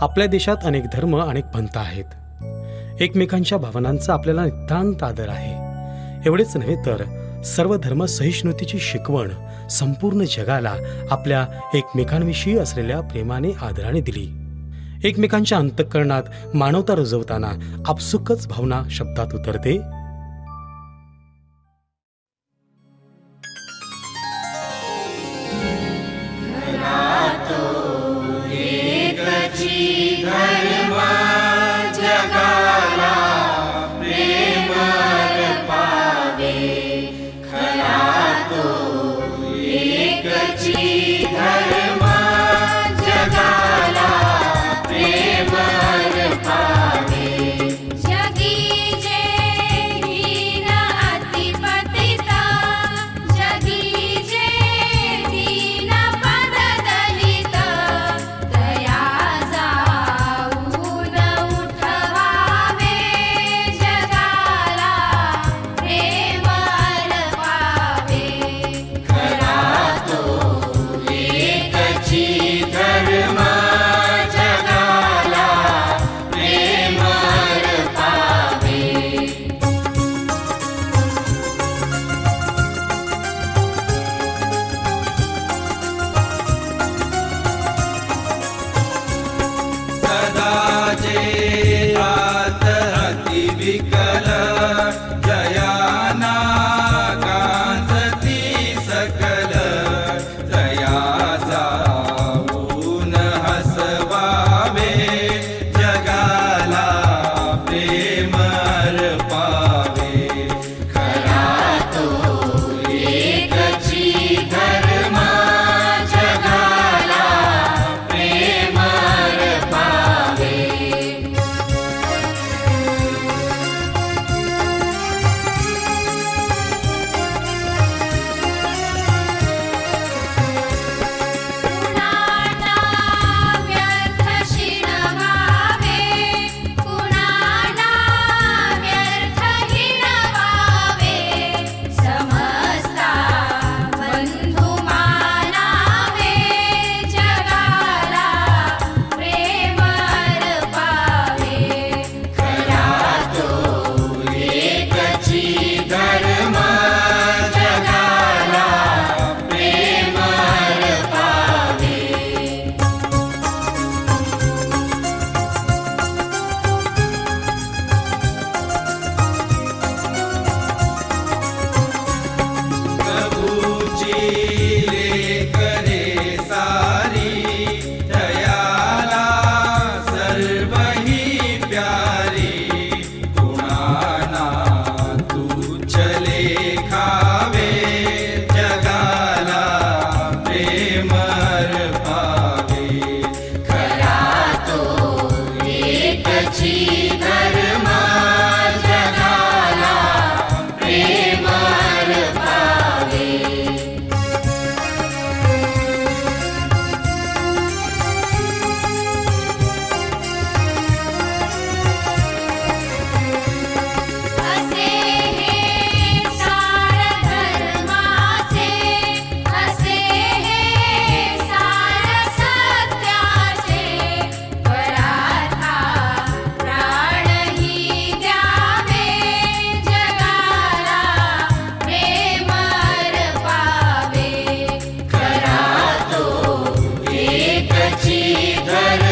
आपल्या देशात अनेक धर्म अनेक पंथ आहेत. एकमेकांच्या भावनांचा आपल्याला नितांत आदर आहे. एवढेच नव्हे तर सर्व धर्म सहिष्णुतेची शिकवण संपूर्ण जगाला आपल्या एकमेकांविषयी असलेल्या प्रेमाने आदराने दिली. एकमेकांच्या अंतःकरणात मानवता रुजवताना आपसुकच भावना शब्दात उतरते. Shri श्रीधर